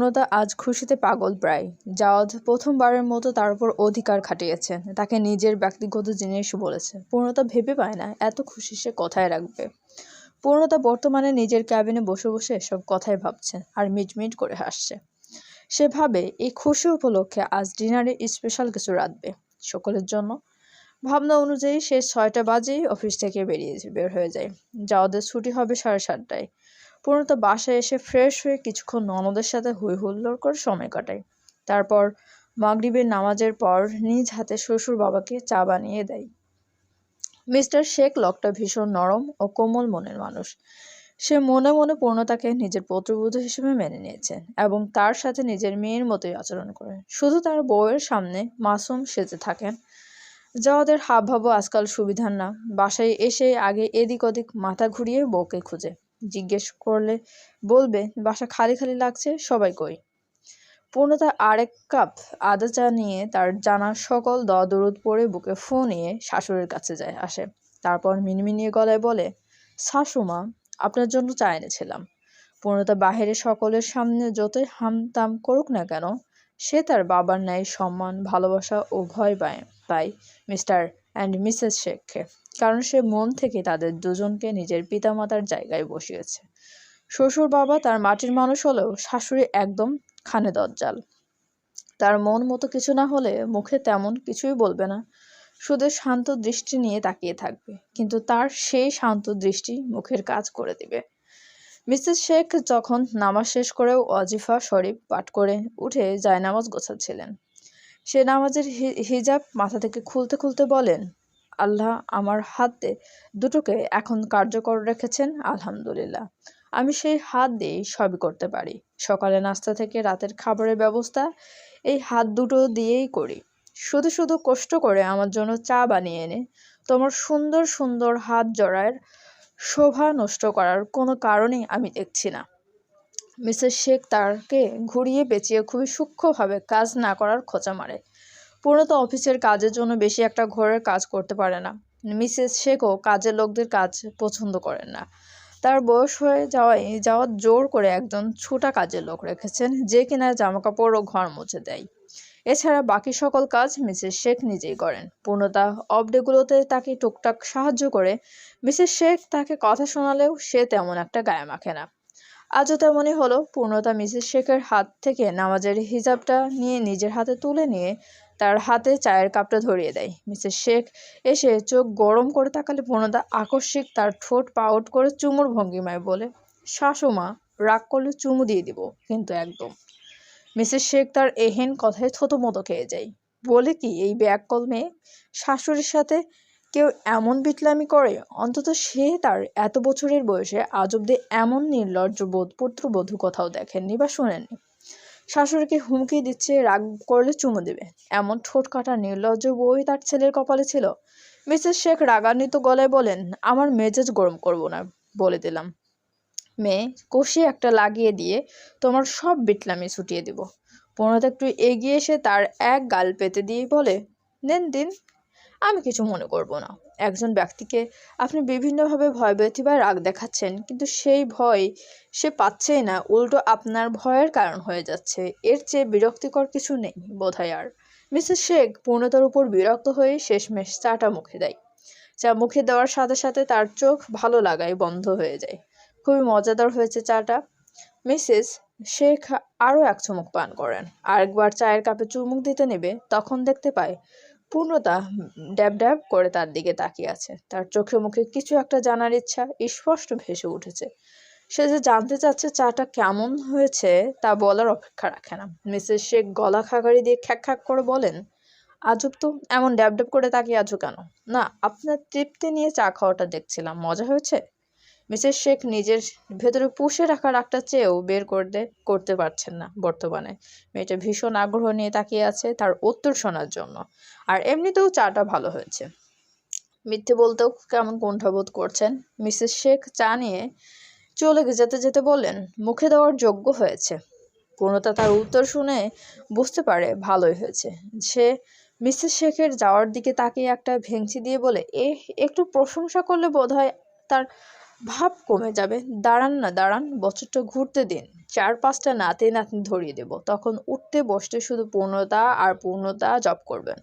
পূর্ণতা আজ খুশিতে পাগল প্রায়। জাওয়াদ প্রথমবারের মতো তার উপর অধিকার খাটিয়েছেন তাকে নিজের ব্যক্তিগত জিনিস বলেছে। পূর্ণতা ভেবে পায় না, এত খুশি সে কোথায় রাখবে। পূর্ণতা বর্তমানে নিজের ক্যাবিনে বসে বসে সব কথাই ভাবছে আর মিটমিট করে হাসছে। সে ভাবে এই খুশি উপলক্ষে আজ ডিনারে স্পেশাল কিছু রাঁধবে। সকলের জন্য। ভাবনা অনুযায়ী সে ছয়টা বাজেই অফিস থেকে বেরিয়ে বের হয়ে যায়। যাওয়াদের ছুটি হবে সাড়ে সাতটায়। পূর্ণতা বাসায় এসে ফ্রেশ হয়ে কিছুক্ষণ ননদের সাথে হই হুল্লোড় করে সময় কাটায় তারপর মাগরিবের নামাজের পর নিজ হাতে শ্বশুর বাবাকে চা বানিয়ে দেয়। মিস্টার শেখ লকটা ভীষণ নরম ও কোমল মনের মানুষ। সে মনে মনে পূর্ণতাকে নিজের পুত্রবধূ হিসেবে মেনে নিয়েছেন এবং তার সাথে নিজের মেয়ের মতোই আচরণ করেন শুধু তার বউয়ের সামনে মাসুম সেজে থাকেন। যা ওদের হাবভাবও আজকাল সুবিধার না। বাসায় এসে আগে এদিক ওদিক মাথা ঘুরিয়ে বউকে খুঁজে। জিজ্ঞেস করলে বলবে, বাসা খালি খালি লাগছে, সবাই কই? পূর্ণতা আরেক কাপ আদা চা নিয়ে তার জানা সকল দরুদ পরে বুকে ফু নিয়ে শাশুড়ির কাছে যায়, আসে। তারপর মিনমিনিয়ে গলায় বলে, শাশুমা, আপনার জন্য চা এনেছিলাম। পূর্ণতা বাহিরে সকলের সামনে যতই হামতাম করুক না কেন, সে তার বাবার ন্যায় সম্মান, ভালোবাসা ও ভয় পায় তাই মিস্টার অ্যান্ড মিসেস শেখকে কারণ সে মন থেকে তাদের দুজনকে নিজের পিতামাতার জায়গায় বসিয়েছে। শ্বশুর বাবা তার মাটির মানুষ হলেও শাশুড়ি একদম খানে দজ্জাল। তার মন মতো কিছু না হলে মুখে তেমন কিছুই বলবে না। শুধু শান্ত দৃষ্টি নিয়ে তাকিয়ে থাকবে, কিন্তু তার সেই শান্ত দৃষ্টি মুখের কাজ করে দিবে। মিসেস শেখ যখন নামাজ শেষ করেও অজিফা শরীফ পাঠ করে উঠে জায়নামাজ গোছাচ্ছিলেন। সে নামাজের হিজাব মাথা থেকে খুলতে খুলতে বলেন, আল্লাহ আমার হাতে দুটোকে এখন কার্যকর রেখেছেন, আলহামদুলিল্লাহ। আমি সেই হাত দিয়েই সবই করতে পারি। সকালে নাস্তা থেকে রাতের খাবারের ব্যবস্থা এই হাত দুটো দিয়েই করি। শুধু শুধু কষ্ট করে আমার জন্য চা বানিয়ে এনে, তোমার সুন্দর সুন্দর হাত জড়ায়ের শোভা নষ্ট করার কোনো কারণই আমি দেখছি না। মিসেস শেখ তারকে ঘুরিয়ে পেঁচিয়ে খুবই সূক্ষ্মভাবে কাজ না করার খোঁচা মারে। পূর্ণত অফিসের কাজের জন্য বেশি একটা ঘরের কাজ করতে পারে না। মিসেস শেখও কাজের লোকদের কাজ পছন্দ করেন না। তার বয়স হয়ে যাওয়ায়, যাওয়ার জোর করে একজন ছোটা কাজের লোক রেখেছেন যে কিনা জামাকাপড় ও ঘর মুছে দেয়। এছাড়া বাকি সকল কাজ মিসেস শেখ নিজেই করেন। পূর্ণতা অবডেগুলোতে তাকে টুকটাক সাহায্য করে মিসেস শেখ তাকে কথা শোনালেও সে তেমন একটা গায়ে মাখে না। আজও তেমনই হলো, পূর্ণতা মিসেস শেখের হাত থেকে নামাজের হিজাবটা নিয়ে নিজের হাতে তুলে নিয়ে তার হাতে চায়ের কাপটা ধরিয়ে দেয়। মিসেস শেখ এসে চোখ গরম করে তাকালে পূর্ণতা আকস্মিক তার ঠোঁট পাউট করে চুমুর ভঙ্গিমায় বলে, শাশুমা, রাগ করলে চুমু দিয়ে দিব, কিন্তু একদম। মিসেস শেখ তার এহেন কথায় থতমতো খেয়ে যায়। বলে কি, এই ব্যাককল মেয়ে শাশুড়ির সাথে কেউ এমন বিটলামি করে? অন্তত সে তার এত বছরের বয়সে আজ অব্দি এমন নির্লজ্জ বোধ, পুত্রবধূ কোথাও দেখেননি বা শোনেননি। শাশুড়িকে হুমকি দিচ্ছে, রাগ করলে চুমু দেবে। এমন ঠোঁট কাটা নির্লজ্জ বই তার ছেলের কপালে ছিল। মিসেস শেখ রাগান্বিত গলায় বলেন, আমার মেজাজ গরম করব না, বলে দিলাম। মেয়ে, কষিয়ে একটা লাগিয়ে দিয়ে তোমার সব বিটলামি ছুটিয়ে দিব। পূর্ণতা একটু এগিয়ে এসে তার এক গাল পেতে দিয়ে বলে, নেন দিন। আমি কিছু মনে করব না। একজন ব্যক্তিকে আপনি বিভিন্নভাবে ভয় ব্যথি বা রাগ দেখাচ্ছেন, কিন্তু সেই ভয় সে পাচ্ছেই না, উল্টো আপনার ভয়ের কারণ হয়ে যাচ্ছে। এর চেয়ে বিরক্তিকর কিছু নেই, বোধহয় আর। মিসেস শেখ পূর্ণতার উপর বিরক্ত হয়ে শেষমেশ চাটা মুখে দেয়। চা মুখে দেওয়ার সাথে সাথে তার চোখ ভালো লাগায়, বন্ধ হয়ে যায়। খুবই মজাদার হয়েছে চাটা। মিসেস শেখ আরও এক চুমুক পান করেন। আরেকবার চায়ের কাপে চুমুক দিতে নেবে, তখন দেখতে পায় পূর্ণতা ড্যাব ড্যাব করে তার দিকে তাকিয়ে আছে। তার চোখে মুখে কিছু একটা জানার ইচ্ছা, স্পষ্ট ভেসে উঠেছে। সে যে জানতে চাচ্ছে চাটা কেমন হয়েছে তা বলার অপেক্ষা রাখে না। মিসেস শেখ গলা খাগাড়ি দিয়ে খ্যাক খ্যাক করে বলেন, আজব তো, এমন ড্যাব ড্যাব করে তাকিয়ে আছো কেন? না, আপনার তৃপ্তি নিয়ে চা খাওয়াটা দেখছিলাম। মজা হয়েছে? মিসেস শেখ নিজের ভেতরে পুষে রাখা রাগটা চেয়েও বের করতে করতে পারছেন না বর্তমানে। মেয়েটা ভীষণ আগ্রহ নিয়ে তাকিয়ে আছে তার উত্তর শোনার জন্য। আর এমনিতেও চাটা ভালো হয়েছে। মিথ্যে বলতেও কেমন কুণ্ঠাবোধ করছেন মিসেস শেখ চা নিয়ে চলে যেতে যেতে বললেন, মুখে দেওয়ার যোগ্য হয়েছে। পূর্ণতা তার উত্তর শুনে বুঝতে পারে ভালোই হয়েছে। সে মিসেস শেখের যাওয়ার দিকে তাকিয়ে একটা ভেংচি দিয়ে বলে এ একটু প্রশংসা করলে বোধ হয় তার ভাব কমে যাবে। দাঁড়ান না, দাঁড়ান, বছরটা ঘুরতে দিন। চার পাঁচটা নাতি নাতনি ধরিয়ে দেব। তখন উঠতে বসতে শুধু পূর্ণতা আর পূর্ণতা জপ করবেন।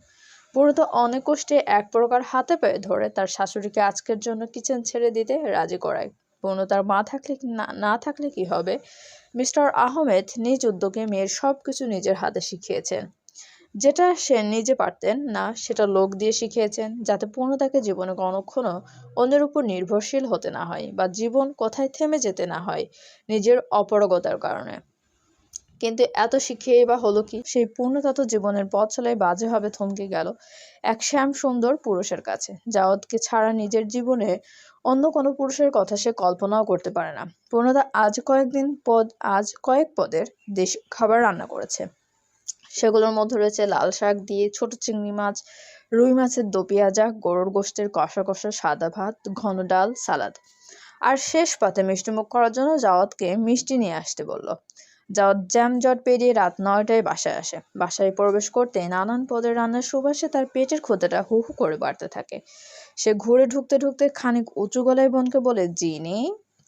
পূর্ণতা অনেক কষ্টে এক প্রকার হাতে পায়ে ধরে তার শাশুড়িকে আজকের জন্য কিচেন ছেড়ে দিতে রাজি করায়। পূর্ণতার মা থাকলে না না থাকলে কি হবে? মিস্টার আহমেদ নিজ উদ্যোগে মেয়ের সব কিছু নিজের হাতে শিখিয়েছেন। যেটা সে নিজে পারতেন না, সেটা লোক দিয়ে শিখিয়েছেন যাতে পূর্ণতাকে জীবনে কখনো অন্যের উপর নির্ভরশীল হতে না হয় বা জীবন কোথায় থেমে যেতে না হয় নিজের অপরগতার কারণে। কিন্তু এত শিখিয়েই বা হলো কি? সেই পূর্ণতা তো জীবনের পথ চলায় বাজেভাবে থমকে গেল এক শ্যাম সুন্দর পুরুষের কাছে জাওয়াতকে ছাড়া নিজের জীবনে অন্য কোনো পুরুষের কথা সে কল্পনাও করতে পারে না। পূর্ণতা আজ কয়েকদিন পদ, আজ কয়েক পদের দেশ খাবার রান্না করেছে। সেগুলোর মধ্যে রয়েছে লাল শাক দিয়ে ছোট চিংড়ি মাছ, রুই মাছের দো পেঁয়াজা গরুর গোষ্ঠের কষা কষা সাদা ভাত, ঘন ডাল, সালাদ। আর শেষ পাতে মিষ্টিমুখ করার জন্য জাওয়াতকে মিষ্টি নিয়ে আসতে বলল। জাওয়াত জ্যামজট পেরিয়ে রাত নয়টায় বাসায় আসে। বাসায় প্রবেশ করতে নানান পদের রান্নার সুবাসে তার পেটের ক্ষুদাটা হু হু করে বাড়তে থাকে। সে ঘুরে ঢুকতে ঢুকতে খানিক উঁচু গলায় বোনকে বলে জিনি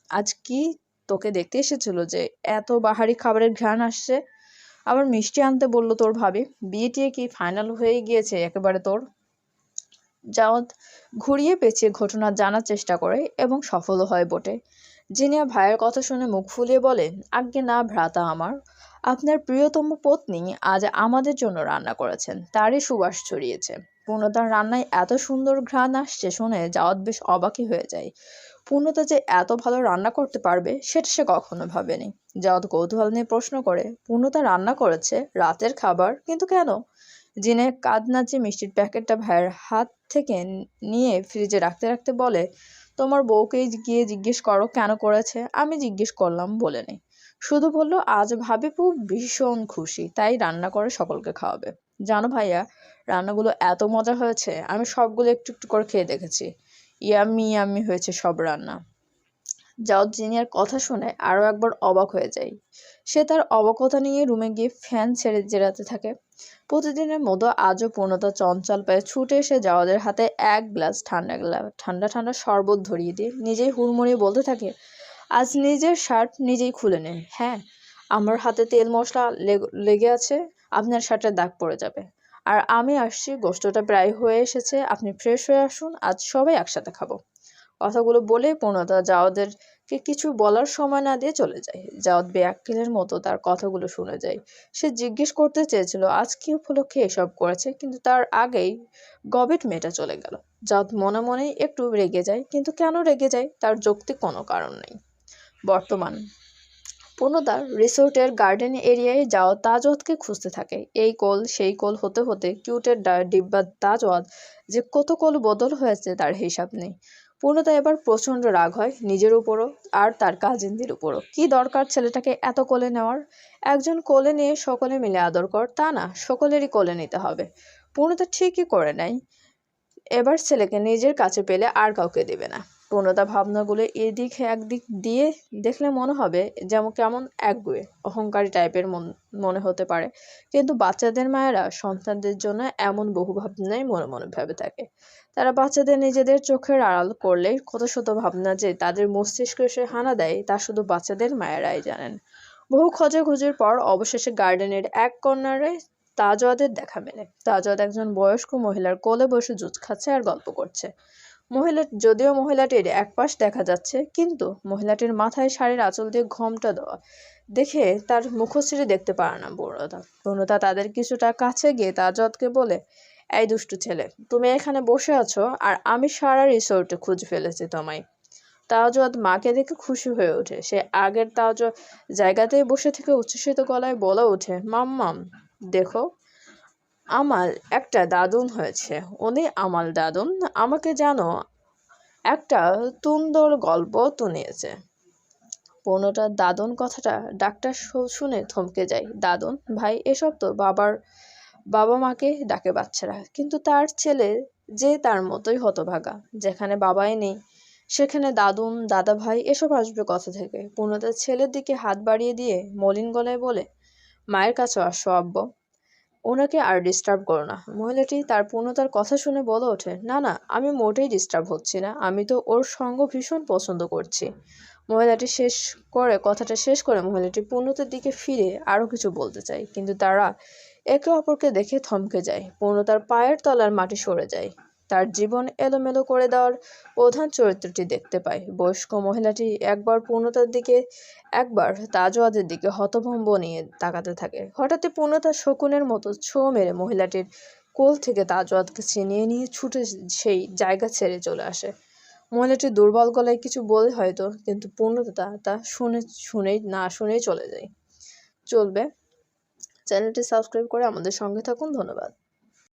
আজ কি তোকে দেখতে এসেছিল যে এত বাহারি খাবারের ঘ্রাণ আসছে? আবার মিষ্টি আনতে বলল তোর ভাবি। বিয়ে টিয়ে কি ফাইনাল হয়ে গিয়েছে একেবারে তোর? জাওয়াত ঘুরিয়ে পেঁচিয়ে ঘটনা জানার চেষ্টা করে এবং সফলও হয় বটে। জিনিয়া ভাইয়ের কথা শুনে মুখ ফুলিয়ে বলে, আজ্ঞে না ভ্রাতা আমার। আপনার প্রিয়তম পত্নী আজ আমাদের জন্য রান্না করেছেন। তারই সুবাস ছড়িয়েছে। পূর্ণতার রান্নায় এত সুন্দর ঘ্রাণ আসছে শুনে জাওয়াত বেশ অবাকই হয়ে যায়। পূর্ণতা যে এত ভালো রান্না করতে পারবে, সেটা সে কখনো ভাবেনি। জাওয়াত কৌতূহল নিয়ে প্রশ্ন করে, পূর্ণতা রান্না করেছে? রাতের খাবার? কিন্তু কেন? জিনে কাঁদ নাচিয়ে মিষ্টির প্যাকেটটা ভাইয়ের হাত থেকে নিয়ে ফ্রিজে রাখতে রাখতে বলে, তোমার বউকেই গিয়ে জিজ্ঞেস করো কেন করেছে? আমি জিজ্ঞেস করলাম বলে নেই। শুধু বলল, আজ ভাবিপু ভীষণ খুশি, তাই রান্না করে সকলকে খাওয়াবে। জানো ভাইয়া, রান্নাগুলো এত মজা হয়েছে, আমি সবগুলো একটু একটু করে খেয়ে দেখেছি। ইয়াম্মি ইয়ামি হয়েছে সব রান্না। যাও জিনিয়ার কথা শুনে আরও একবার অবাক হয়ে যায় সে তার অবাকতা নিয়ে রুমে গিয়ে ফ্যান ছেড়ে জেরাতে থাকে। প্রতিদিনের মতো আজও পূর্ণতা চঞ্চল পায়ে ছুটে এসে যাওয়াদের হাতে এক গ্লাস ঠান্ডা গ্লাস ঠান্ডা ঠান্ডা শরবত ধরিয়ে দিয়ে নিজেই হুড়মুড়িয়ে বলতে থাকে, আজ নিজের শার্ট নিজেই খুলে নেন হ্যাঁ আমার হাতে তেল মশলা লেগে আছে, আপনার শার্টের দাগ পড়ে যাবে। আর আমি আসছি গোষ্ঠটা প্রায় হয়ে এসেছে। আপনি ফ্রেশ হয়ে আসুন, আজ সবাই একসাথে খাব। কথাগুলো বলে পূর্ণতা জাওয়াদেরকে কিছু বলার সময় না দিয়ে চলে যায়। জাওয়াদ বেয়াক্কিলের মতো তার কথাগুলো শুনে যায়। সে জিজ্ঞেস করতে চেয়েছিল, আজ কি উপলক্ষে এসব করেছে? কিন্তু তার আগেই গবেট মেয়েটা চলে গেল। জাওয়াদ মনে মনে একটু রেগে যায়, কিন্তু কেন রেগে যায় তার যৌক্তিক কোনো কারণ নেই। বর্তমান পূর্ণতার রিসোর্টের গার্ডেন এরিয়ায় যাও তাজওয়াতকে খুঁজতে থাকে। এই কোল, সেই কোল হতে হতে কিউটের ডিব্বা তাজওয়াত যে কত কোল বদল হয়েছে তার হিসাব নেই। পূর্ণতা এবার প্রচণ্ড রাগ হয় নিজের উপরও আর তার কাজিনদের উপরও। কি দরকার ছেলেটাকে এত কোলে নেওয়ার? একজন কোলে নিয়ে সকলে মিলে আদর কর, তা না, সকলেরই কোলে নিতে হবে। পূর্ণতা ঠিকই করে নেয়। এবার ছেলেকে নিজের কাছে পেলে আর কাউকে দেবে না। পূর্ণতা ভাবনাগুলো এদিক একদিক দিয়ে দেখলে মনে হবে যেমন কেমন একগুয়ে, অহংকারী টাইপের মনে হতে পারে। কিন্তু বাচ্চাদের মায়েরা সন্তানদের জন্য এমন বহু ভাবনাই মনে মনে ভেবে থাকে। তারা বাচ্চাদের নিজেদের চোখের আড়াল করলে কত শত ভাবনা যে তাদের মস্তিষ্ক এসে হানা দেয় তা শুধু বাচ্চাদের মায়েরাই জানেন। বহু খোঁজাখুঁজির পর অবশেষে গার্ডেনের এক কর্নারে তাজওয়াদের দেখা মেলে। তাজওয়াদ একজন বয়স্ক মহিলার কোলে বসে জুত খাচ্ছে আর গল্প করছে। মহিলা যদিও মহিলাটির এক পাশ দেখা যাচ্ছে, কিন্তু মহিলাটির মাথায় শাড়ির আঁচল দিয়ে ঘমটা দেওয়া। দেখে তার মুখশ্রী দেখতে পারে না বৌরতা বৌরতা তাদের কিছুটা কাছে গিয়ে তাজওয়াদকে বলে, এই দুষ্টু ছেলে, তুমি এখানে বসে আছো আর আমি সারা রিসোর্টে খুঁজে ফেলেছি তোমায়। তাজওয়াদ মাকে দেখে খুশি হয়ে ওঠে। সে আগের তাজ জায়গাতেই বসে থেকে উচ্ছ্বসিত গলায় বলে ওঠে, মাম্মাম, দেখো আমাল একটা দাদুন হয়েছে। উনি আমার দাদুন। আমাকে যেন একটা তুন্দর গল্প তুনিয়েছে পনেরোটা দাদন কথাটা ডাক্তার শুনে থমকে যায়। দাদন, ভাই, এসব তো বাবার, বাবা মাকে ডাকে বাচ্চারা। কিন্তু তার ছেলে যে তার মতোই হতভাগা। যেখানে বাবাই নেই, সেখানে দাদুন দাদা ভাই এসব আসবে কথা থেকে। পূর্ণতার ছেলের দিকে হাত বাড়িয়ে দিয়ে মলিন গলায় বলে, মায়ের কাছে আসো আব্ব। ওনাকে আর ডিস্টার্ব করো না। মহিলাটি তার পূর্ণতার কথা শুনে বলে ওঠে, না না, আমি মোটেই ডিস্টার্ব হচ্ছি না, আমি তো ওর সঙ্গ ভীষণ পছন্দ করছি। মহিলাটি শেষ করে, কথাটা শেষ করে মহিলাটি পূর্ণতার দিকে ফিরে আরও কিছু বলতে চায়, কিন্তু তারা একে অপরকে দেখে থমকে যায়। পূর্ণতার পায়ের তলার মাটি সরে যায়। তার জীবন এলোমেলো করে দেওয়ার প্রধান চরিত্রটি দেখতে পায়। বয়স্ক মহিলাটি একবার পূর্ণতার দিকে, একবার তাজওয়াদের দিকে হতভম্ব নিয়ে তাকাতে থাকে। হঠাৎই পূর্ণতা শকুনের মতো ছো মেরে মহিলাটির কোল থেকে তাজওয়াদকে ছিনিয়ে নিয়ে ছুটে সেই জায়গা ছেড়ে চলে আসে। মহিলাটি দুর্বল গলায় কিছু বলে হয়তো, কিন্তু পূর্ণতা তা শুনে, শুনেই, না শুনেই চলে যায়। চলবে। চ্যানেলটি সাবস্ক্রাইব করে আমাদের সঙ্গে থাকুন। ধন্যবাদ।